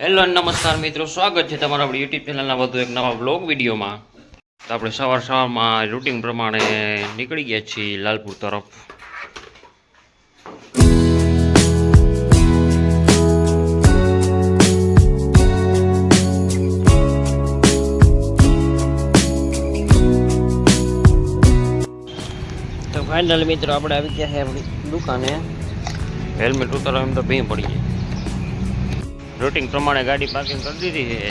Hello નમસ્કાર મિત્રો સ્વાગત છે તમારા આપણી યુટ્યુબ ચેનલના વધુ એક નવા બ્લોગ વિડીયોમાં. તો આપણે સવાર સવારમાં રૂટિન પ્રમાણે નીકળી ગયા છીએ લાલપુર તરફ. તો ફાઇનલ મિત્રો આપણે આવી ગયા છે આપણી દુકાને. હેલ્મેટ ઉતારવા એમ તો ભીં પડી જાય રૂટિંગ પ્રમાણે ગાડી પાર્કિંગ કરી દીધી છે.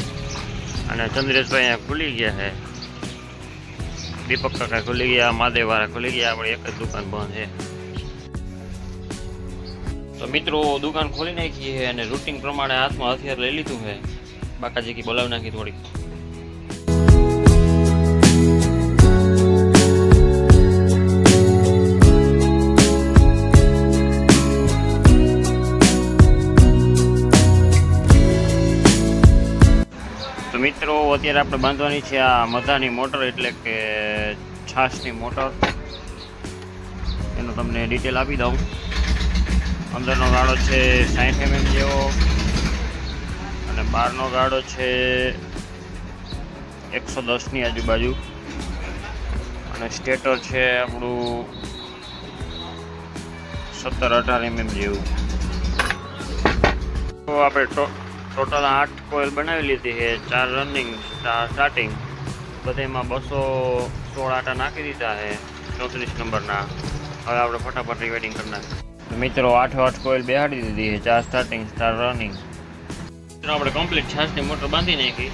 અને ચંદ્રેશભાઈ અહીંયા ખુલી ગયા છે. દીપક કાકા ખુલી ગયા મહાદેવવાળા ખુલી ગયા, આપણે એક જ દુકાન બંધ છે. તો મિત્રો, દુકાન ખોલી નાખી છે અને રૂટિંગ પ્રમાણે હાથમાં હથિયાર લઈ લીધું છે. બાકાજી બોલાવી નાખી થોડીક. મિત્રો, અત્યારે આપણે બાંધવાની છે આ મધાની મોટર, એટલે કે છાશની મોટર. એનું તમને ડિટેલ આપી દઉં. અંદરનો ગાળો છે સાઠ એમએમ જેવો અને બહારનો ગાળો છે એકસો દસની આજુબાજુ. અને સ્ટેટર છે આપણું સત્તર અઢાર એમએમ જેવું. તો આપણે ટોટલ આઠ કોઇલ બનાવી લીધી છે, ચાર રનિંગ સ્ટાર્ટિંગ બધેમાં બસો સોળ આટા નાખી દીધા છે, ચોત્રીસ નંબરના. હવે આપણે ફટાફટ રિવેડિંગ કરી નાખીએ. મિત્રો, આઠો આઠ કોઇલ બેહાડી દીધી છે, ચાર સ્ટાર્ટિંગ ચાર રનિંગ મિત્રો, આપણે કમ્પ્લીટ છાસની મોટર બાંધી નાખી.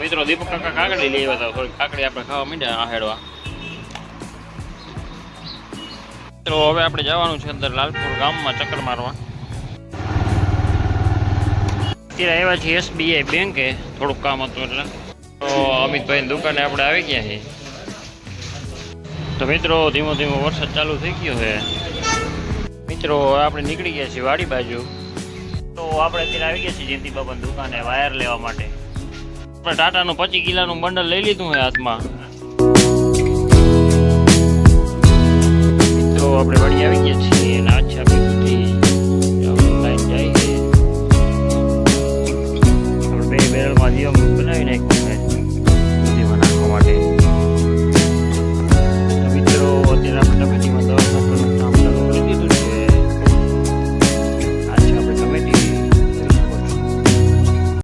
મિત્રો, દીપક કાકા કાકડી લઈ આવ્યા હતા, થોડી કાકડી આપણે ખાવા માંડ્યા આહેડવા. મિત્રો, હવે આપણે જવાનું છે અંદર લાલપુર ગામમાં ચક્કર મારવા. અત્યારે આવ્યા છીએ એસબીઆઈ બેંકે થોડુંક કામ હતું એટલે. તો અમિતભાઈની દુકાને આપણે આવી ગયા છીએ. તો મિત્રો, ધીમો ધીમો વરસાદ ચાલુ થઈ ગયો છે. મિત્રો, આપણે નીકળી ગયા છીએ વાડી બાજુ. તો આપણે અત્યારે આવી ગયા છીએ જયંતિ દુકાને વાયર લેવા માટે. આપણે ટાટાનું પચી કિલાનું બંડલ લઈ લીધું હોય હાથમાં. તો આપણે વાડી આવી ગયા છીએ. Munich.